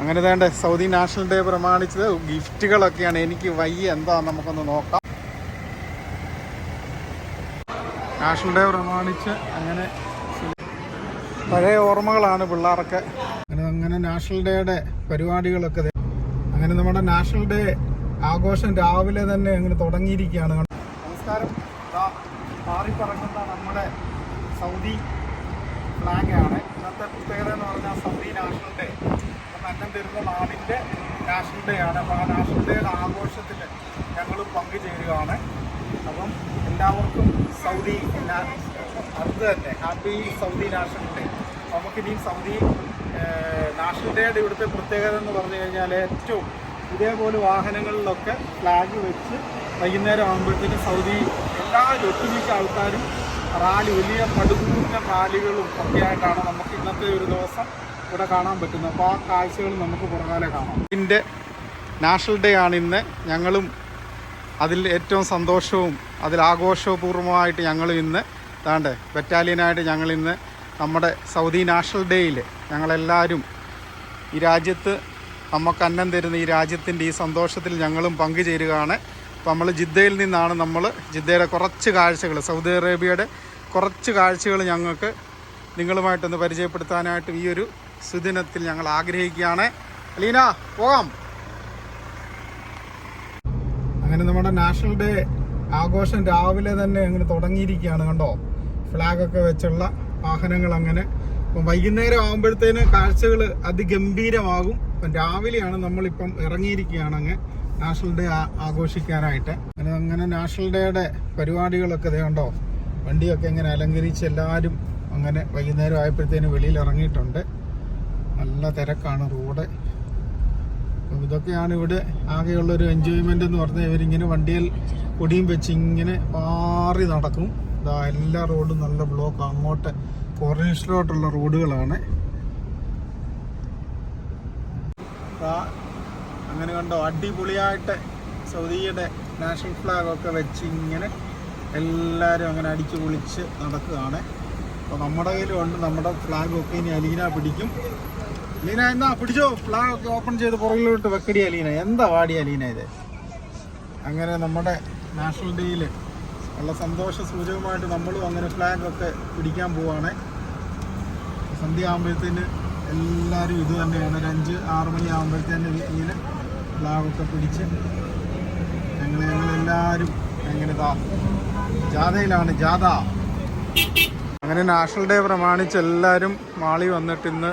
അങ്ങനെ വേണ്ട Saudi national day പ്രമാണിച്ചത് ഗിഫ്റ്റുകളൊക്കെയാണ്. എനിക്ക് വയ്യ എന്താ നമുക്കൊന്ന് നോക്കാം. നാഷണൽ ഡേ പ്രമാണിച്ച് അങ്ങനെ പഴയ ഓർമ്മകളാണ് പിള്ളേർക്ക് അങ്ങനെ അങ്ങനെ നാഷണൽ ഡേയുടെ പരിപാടികളൊക്കെ അങ്ങനെ നമ്മുടെ നാഷണൽ ഡേ ആഘോഷം രാവിലെ തന്നെ അങ്ങനെ തുടങ്ങിയിരിക്കുകയാണ്. നമസ്കാരം. മാറിപ്പറങ്ങുന്ന നമ്മുടെ സൗദി ഫ്ലാഗാണ് ഇന്നത്തെ പ്രത്യേകത എന്ന് പറഞ്ഞാൽ സൗദി നാഷണൽ ഡേ. അന്നം തരുന്ന നാടിന്റെ നാഷണൽ ഡേ ആണ് അപ്പോൾ ആ നാഷണൽ ഡേയുടെ ആഘോഷത്തിൽ ഞങ്ങൾ പങ്കുചേരുകയാണ്. അപ്പം എല്ലാവർക്കും സൗദി അത് തന്നെ. Happy Saudi national day. നമുക്കിനിയും സൗദി നാഷണൽ ഡേയുടെ ഇവിടുത്തെ പ്രത്യേകത എന്ന് പറഞ്ഞു കഴിഞ്ഞാൽ ഏറ്റവും ഇതേപോലെ വാഹനങ്ങളിലൊക്കെ ഫ്ലാഗ് വെച്ച് വൈകുന്നേരം ആകുമ്പോഴത്തേക്കും സൗദി എല്ലാ ഒട്ടുമിക്ക ആൾക്കാരും റാലി വലിയ പടുകൂറ്റൻ റാലികളും ഒക്കെ ആയിട്ടാണ് നമുക്ക് ഇന്നത്തെ ഒരു ദിവസം ഇവിടെ കാണാൻ പറ്റുന്നത് അപ്പോൾ ആ കാഴ്ചകൾ നമുക്ക് പുറകാലെ കാണാം. ഇതിന്റെ നാഷണൽ ഡേ ആണ് ഇന്ന്. ഞങ്ങളും അതിൽ ഏറ്റവും സന്തോഷവും അതിൽ ആഘോഷപൂർവമായിട്ട് ഞങ്ങൾ ഇന്ന് താണ്ട് ബറ്റാലിയനായിട്ട് ഞങ്ങൾ ഇന്ന് നമ്മുടെ സൗദി നാഷണൽ ഡേയിൽ ഞങ്ങളെല്ലാവരും ഈ രാജ്യത്ത് നമുക്ക് അന്നം തരുന്ന ഈ രാജ്യത്തിന്റെ ഈ സന്തോഷത്തിൽ ഞങ്ങളും പങ്കുചേരുകയാണ്. അപ്പോൾ നമ്മൾ ജിദ്ദയിൽ നിന്നാണ് നമ്മൾ ജിദ്ദയുടെ കുറച്ച് കാഴ്ചകൾ സൗദി അറേബ്യയുടെ കുറച്ച് കാഴ്ചകൾ ഞങ്ങൾക്ക് നിങ്ങളുമായിട്ടൊന്ന് പരിചയപ്പെടുത്താനായിട്ട് ഈ ഒരു സുദിനത്തിൽ ഞങ്ങൾ ആഗ്രഹിക്കുകയാണ്. അലീന പോകാം. അങ്ങനെ നമ്മുടെ നാഷണൽ ഡേ ആഘോഷം രാവിലെ തന്നെ അങ്ങനെ തുടങ്ങിയിരിക്കുകയാണ് കണ്ടോ? ഫ്ലാഗ് ഒക്കെ വെച്ചുള്ള വാഹനങ്ങൾ അങ്ങനെ. അപ്പം വൈകുന്നേരം ആകുമ്പോഴത്തേന് കാഴ്ചകൾ അതിഗംഭീരമാകും. അപ്പം രാവിലെയാണ് നമ്മളിപ്പം ഇറങ്ങിയിരിക്കുകയാണ് അങ്ങ് നാഷണൽ ഡേ ആഘോഷിക്കാനായിട്ട്. അങ്ങനെ അങ്ങനെ നാഷണൽ ഡേയുടെ പരിപാടികളൊക്കെ ദേ കണ്ടോ? വണ്ടിയൊക്കെ ഇങ്ങനെ അലങ്കരിച്ച് എല്ലാവരും അങ്ങനെ വൈകുന്നേരം ആയപ്പോഴത്തേന് വെളിയിൽ ഇറങ്ങിയിട്ടുണ്ട്. നല്ല തിരക്കാണ് റോഡ്. അപ്പം ഇതൊക്കെയാണ് ഇവിടെ ആകെയുള്ള ഒരു എൻജോയ്മെന്റ് എന്ന് പറഞ്ഞാൽ ഇവരിങ്ങനെ വണ്ടിയിൽ കൊടിയും വെച്ച് ഇങ്ങനെ പാറി നടക്കും. ഇതാ എല്ലാ റോഡും നല്ല ബ്ലോക്ക് അങ്ങോട്ട് കോർണേഴ്സിലോട്ടുള്ള റോഡുകളാണ്. അങ്ങനെ കണ്ടോ അടിപൊളിയായിട്ട് സൗദിയുടെ നാഷണൽ ഫ്ലാഗ് ഒക്കെ വെച്ച് ഇങ്ങനെ എല്ലാവരും അങ്ങനെ അടിച്ചു പൊളിച്ച് നടക്കുകയാണ്. അപ്പോൾ നമ്മുടെ കയ്യിലുണ്ട് നമ്മുടെ ഫ്ലാഗ് ഒക്കെ ഇനി അലീന പിടിക്കും. അലീന എന്നാ പിടിച്ചോ. ഫ്ലാഗ് ഒക്കെ ഓപ്പൺ ചെയ്ത് പുറകിലോട്ട് വെക്കടി ലീന എന്താ വാടി ലീന ഇത്? അങ്ങനെ നമ്മുടെ നാഷണൽ ഡേയിൽ ഉള്ള സന്തോഷ സൂചകമായിട്ട് നമ്മളും അങ്ങനെ ഫ്ലാഗ് ഒക്കെ പിടിക്കാൻ പോവാണ്. സന്ധ്യ ആകുമ്പോഴത്തേന് എല്ലാവരും ഇത് തന്നെയാണ്. ഒരു അഞ്ച് ആറ് മണി ആകുമ്പോഴത്തേന് ഇങ്ങനെ ഫ്ലാഗൊക്കെ പിടിച്ച് ഞങ്ങൾ ഞങ്ങളെല്ലാവരും എങ്ങനെ താ ജാഥയിലാണ്. ജാഥ. അങ്ങനെ നാഷണൽ ഡേ പ്രമാണിച്ച് എല്ലാവരും മാളി വന്നിട്ട് ഇന്ന്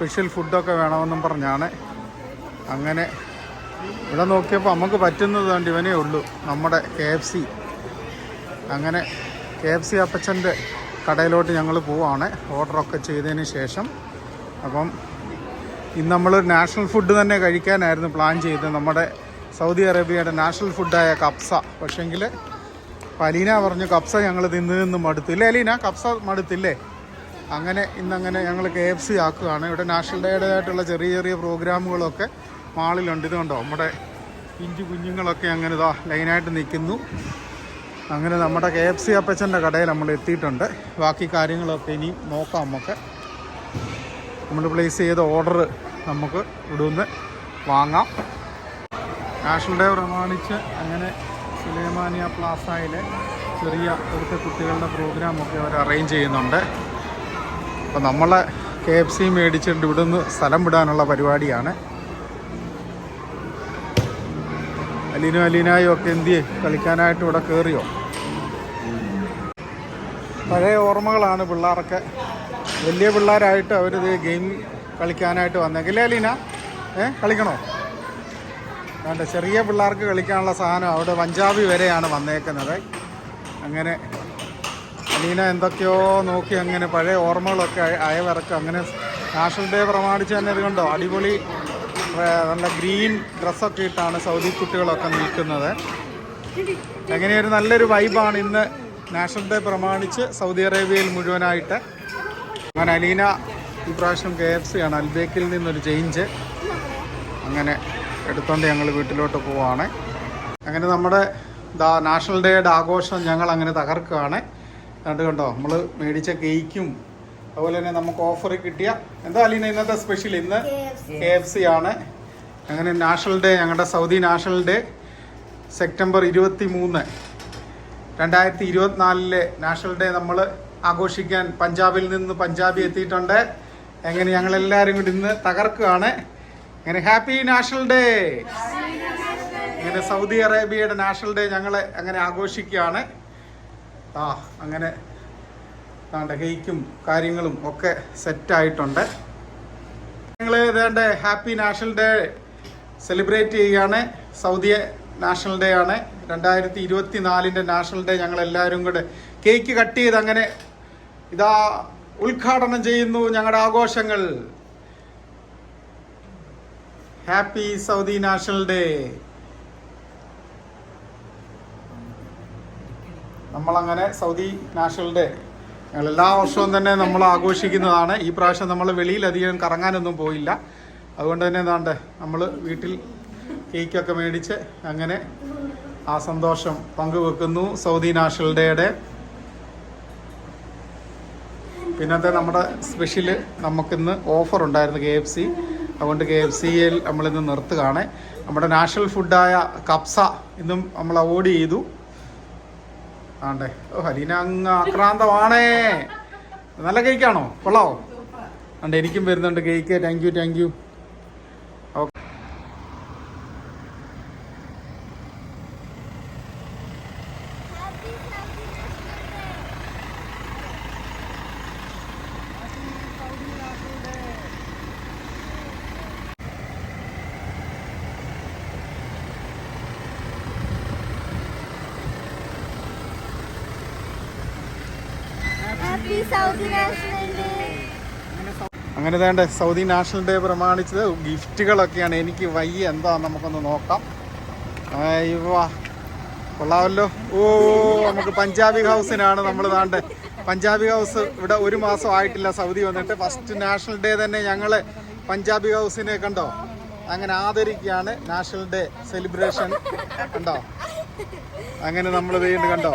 സ്പെഷ്യൽ ഫുഡൊക്കെ വേണമെന്നും പറഞ്ഞാണ്. അങ്ങനെ ഇവിടെ നോക്കിയപ്പോൾ നമുക്ക് പറ്റുന്നത് കൊണ്ട് ഇവനേ ഉള്ളൂ നമ്മുടെ കെ എഫ് സി. അങ്ങനെ കെ എഫ് സി അപ്പച്ചന്റെ കടയിലോട്ട് ഞങ്ങൾ പോവാണ് ഓർഡറൊക്കെ ചെയ്തതിന് ശേഷം. അപ്പം ഇന്ന് നമ്മൾ നാഷണൽ ഫുഡ് തന്നെ കഴിക്കാനായിരുന്നു പ്ലാൻ ചെയ്തത്. നമ്മുടെ സൗദി അറേബ്യയുടെ നാഷണൽ ഫുഡായ കപ്സ പക്ഷേങ്കിൽ അലീന പറഞ്ഞു കപ്സ ഞങ്ങൾ തിന്ന് നിന്ന് മടുത്തു. ഇല്ലേ അലീന? കപ്സ മടുത്തില്ലേ? അങ്ങനെ ഇന്നങ്ങനെ ഞങ്ങൾ കെ എഫ് സി ആക്കുകയാണ്. ഇവിടെ നാഷണൽ ഡേയുടേതായിട്ടുള്ള ചെറിയ ചെറിയ പ്രോഗ്രാമുകളൊക്കെ മാളിലുണ്ട്. ഇതുകൊണ്ടോ കണ്ടോ നമ്മുടെ പിഞ്ചു കുഞ്ഞുങ്ങളൊക്കെ അങ്ങനെ ഇതാ ലൈനായിട്ട് നിൽക്കുന്നു. അങ്ങനെ നമ്മുടെ കെ എഫ് സി അപ്പച്ചന്റെ കടയിൽ നമ്മൾ എത്തിയിട്ടുണ്ട്. ബാക്കി കാര്യങ്ങളൊക്കെ ഇനി നോക്കാം നമുക്ക്. നമ്മൾ പ്ലേസ് ചെയ്ത ഓർഡർ നമുക്ക് ഇവിടുന്ന് വാങ്ങാം. നാഷണൽ ഡേ പ്രമാണിച്ച് അങ്ങനെ സുലൈമാനിയ പ്ലാസയിലെ ചെറിയ ഇവിടുത്തെ കുട്ടികളുടെ പ്രോഗ്രാമൊക്കെ അവർ അറേഞ്ച് ചെയ്യുന്നുണ്ട്. അപ്പോൾ നമ്മളെ കെ എഫ് സി മേടിച്ചിട്ട് ഇവിടുന്ന് സ്ഥലം വിടാനുള്ള പരിപാടിയാണ്. അലീനും അലീനായും ഒക്കെ എന്തിയെ? കളിക്കാനായിട്ട് ഇവിടെ കയറിയോ പഴയ ഓർമ്മകളാണ് പിള്ളേർക്ക് വലിയ പിള്ളേരായിട്ട് അവരിത് ഗെയിം കളിക്കാനായിട്ട് വന്നെങ്കിലേ അലീന? ഏ കളിക്കണോ? വേണ്ട ചെറിയ പിള്ളേർക്ക് കളിക്കാനുള്ള സാധനം അവിടെ പഞ്ചാബി വരെയാണ് വന്നേക്കുന്നത്. അങ്ങനെ അലീന എന്തൊക്കെയോ നോക്കി അങ്ങനെ പഴയ ഓർമ്മകളൊക്കെ അയവിറക്കുക അയവിറക്കും അങ്ങനെ നാഷണൽ ഡേ പ്രമാണിച്ച് തന്നെ ഇത് കണ്ടോ? അടിപൊളി നല്ല ഗ്രീൻ ഡ്രസ്സൊക്കെ ഇട്ടാണ് സൗദി കുട്ടികളൊക്കെ നിൽക്കുന്നത്. എങ്ങനെയൊരു നല്ലൊരു വൈബാണ് ഇന്ന് നാഷണൽ ഡേ പ്രമാണിച്ച് സൗദി അറേബ്യയിൽ മുഴുവനായിട്ട്. അങ്ങനെ അലീന ഈ പ്രാവശ്യം കെ എഫ് സി ആണ് അൽബേക്കിൽ നിന്നൊരു ചേഞ്ച് അങ്ങനെ എടുത്തോണ്ട് ഞങ്ങൾ വീട്ടിലോട്ട് പോവാണ്. അങ്ങനെ നമ്മുടെ നാഷണൽ ഡേയുടെ ആഘോഷം ഞങ്ങൾ അങ്ങനെ തകർക്കുകയാണ്. കണ്ടു കണ്ടോ? നമ്മൾ മേടിച്ച കേക്കും അതുപോലെ തന്നെ നമുക്ക് ഓഫർ കിട്ടിയ എന്താ അലീന ഇന്നത്തെ സ്പെഷ്യൽ ഇന്ന്? കെ എഫ് സി ആണ്. അങ്ങനെ നാഷണൽ ഡേ ഞങ്ങളുടെ സൗദി നാഷണൽ ഡേ സെപ്റ്റംബർ ഇരുപത്തി മൂന്ന് രണ്ടായിരത്തി ഇരുപത്തിനാലിലെ നാഷണൽ ഡേ നമ്മൾ ആഘോഷിക്കാൻ പഞ്ചാബിൽ നിന്ന് പഞ്ചാബി എത്തിയിട്ടുണ്ട്. എങ്ങനെ ഞങ്ങൾ എല്ലാവരും കൂടി ഇന്ന് തകർക്കുകയാണ്. അങ്ങനെ ഹാപ്പി നാഷണൽ ഡേ അങ്ങനെ സൗദി അറേബ്യയുടെ നാഷണൽ ഡേ ഞങ്ങൾ അങ്ങനെ ആഘോഷിക്കുകയാണ്. ആ അങ്ങനെ താണ്ട കേക്കും കാര്യങ്ങളും ഒക്കെ സെറ്റായിട്ടുണ്ട്. ഞങ്ങൾ ഇതേണ്ട ഹാപ്പി നാഷണൽ ഡേ സെലിബ്രേറ്റ് ചെയ്യുകയാണ് സൗദി നാഷണൽ ഡേ ആണ്. രണ്ടായിരത്തി ഇരുപത്തി നാലിന്റെ നാഷണൽ ഡേ ഞങ്ങൾ എല്ലാവരും കൂടെ കേക്ക് കട്ട് ചെയ്ത് അങ്ങനെ ഇതാ ഉദ്ഘാടനം ചെയ്യുന്നു ഞങ്ങളുടെ ആഘോഷങ്ങൾ. Happy Saudi national day. നമ്മളങ്ങനെ സൗദി നാഷണൽ ഡേ എല്ലാ വർഷവും തന്നെ നമ്മൾ ആഘോഷിക്കുന്നതാണ്. ഈ പ്രാവശ്യം നമ്മൾ വെളിയിലധികം കറങ്ങാനൊന്നും പോയില്ല. അതുകൊണ്ട് തന്നെ എന്താണ്ട് നമ്മൾ വീട്ടിൽ കേക്കൊക്കെ മേടിച്ച് അങ്ങനെ ആ സന്തോഷം പങ്കുവെക്കുന്നു സൗദി നാഷണൽ ഡേയുടെ പിന്നത്തെ നമ്മുടെ സ്പെഷ്യൽ നമുക്കിന്ന് ഓഫർ ഉണ്ടായിരുന്നു കെ എഫ് സി. അതുകൊണ്ട് കെ എഫ് സിയിൽ നമ്മളിന്ന് നിർത്തുകയാണ്. നമ്മുടെ നാഷണൽ ഫുഡായ കപ്സ ഇന്നും നമ്മൾ അവോയ്ഡ് ചെയ്തു. ആണ്ടേ. ഓ ഹലീന അങ്ങ് ആക്രാന്തമാണേ. നല്ല കേക്കാണോ കൊള്ളാവോ? ആണ്ട് എനിക്കും വരുന്നുണ്ട് cake thank you thank you അങ്ങനെ വേണ്ട സൗദി നാഷണൽ ഡേ പ്രമാണിച്ചത്. ഗിഫ്റ്റുകളൊക്കെയാണ്. എനിക്ക് വയ്യ. എന്താ നമുക്കൊന്ന് നോക്കാം. അയ്യോ കൊള്ളാമല്ലോ. ഓ നമുക്ക് പഞ്ചാബി ഹൗസിനാണ് നമ്മൾ താണ്ട്. പഞ്ചാബി ഹൗസ് ഇവിടെ ഒരു മാസം ആയിട്ടില്ല സൗദി വന്നിട്ട്. ഫസ്റ്റ് നാഷണൽ ഡേ തന്നെ ഞങ്ങൾ പഞ്ചാബി ഹൗസിനെ കണ്ടോ? അങ്ങനെ ആദരിക്കുകയാണ്. നാഷണൽ ഡേ സെലിബ്രേഷൻ കണ്ടോ? അങ്ങനെ നമ്മൾ വീണ്ടും കണ്ടോ?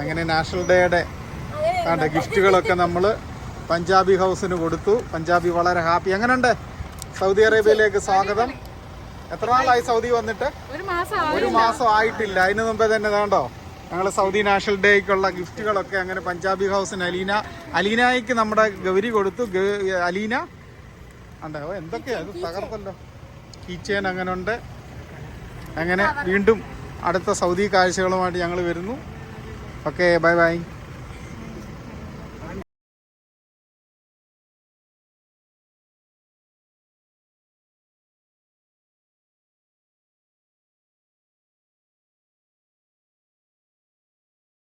അങ്ങനെ നാഷണൽ ഡേയുടെ ആണ്ട് ഗിഫ്റ്റുകളൊക്കെ നമ്മൾ പഞ്ചാബി ഹൗസിന് കൊടുത്തു. പഞ്ചാബി വളരെ ഹാപ്പി. അങ്ങനെ ഉണ്ട് സൗദി അറേബ്യയിലേക്ക് സ്വാഗതം. എത്ര നാളായി സൗദി വന്നിട്ട്? ഒരു മാസം ആയിട്ടില്ല. അതിന് മുമ്പേ തന്നെ വേണ്ടോ ഞങ്ങൾ സൗദി നാഷണൽ ഡേക്കുള്ള ഗിഫ്റ്റുകളൊക്കെ അങ്ങനെ പഞ്ചാബി ഹൗസിന് അലീന അലീനയ്ക്ക് നമ്മുടെ ഗൗരി കൊടുത്തു. അലീന? ഉണ്ടോ എന്തൊക്കെയാണ് എന്തൊക്കെയാ? ഇത് തകർത്തല്ലോ കീച്ചേൻ അങ്ങനെ ഉണ്ട് അങ്ങനെ വീണ്ടും അടുത്ത സൗദി കാഴ്ചകളുമായിട്ട് ഞങ്ങൾ വരുന്നു. Okay bye bye